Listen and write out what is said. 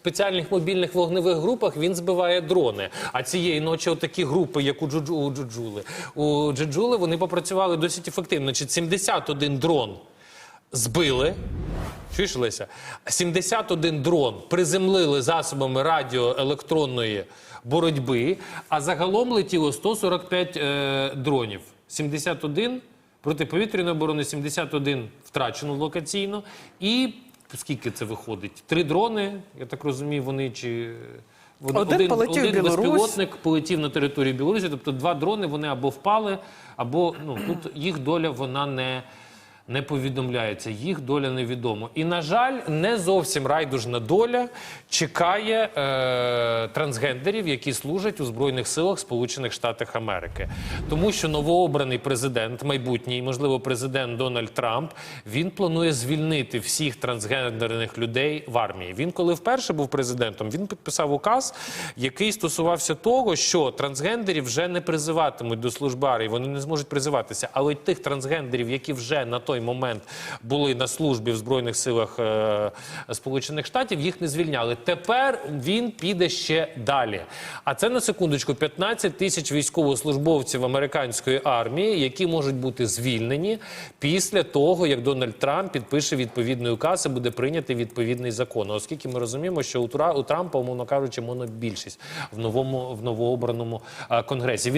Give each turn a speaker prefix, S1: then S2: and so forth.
S1: спеціальних мобільних вогневих групах він збиває дрони. А цієї ночі отакі групи, як у Джуджу у Джуджули, у Джуджули вони попрацювали досить ефективно. Значить, 71 дрон збили. Чуєш, Леся? 71 дрон приземлили засобами радіоелектронної боротьби, а загалом летіло 145 е, дронів. 71 протиповітряної оборони, 71 втрачено локаційно. І скільки це виходить? Три дрони, я так розумію, вони чи. вони-
S2: Один полетів
S1: один
S2: Білорусь.
S1: безпілотник полетів на територію Білорусі. Тобто два дрони вони або впали, або ну тут їх доля вона не. Не повідомляється, їх доля невідома. І, на жаль, не зовсім райдужна доля чекає е, трансгендерів, які служать у Збройних силах Сполучених Штатів Америки. Тому що новообраний президент, майбутній, можливо, президент Дональд Трамп, він планує звільнити всіх трансгендерних людей в армії. Він, коли вперше був президентом, він підписав указ, який стосувався того, що трансгендерів вже не призиватимуть до служби армії, вони не зможуть призиватися. Але тих трансгендерів, які вже на той момент були на службі в Збройних силах е, Сполучених Штатів, їх не звільняли. Тепер він піде ще далі. А це на секундочку 15 тисяч військовослужбовців американської армії, які можуть бути звільнені після того, як Дональд Трамп підпише відповідний указ і буде прийнятий відповідний закон. Оскільки ми розуміємо, що у Трампа, умовно кажучи, монобільшість в новому в новообраному е, конгресі.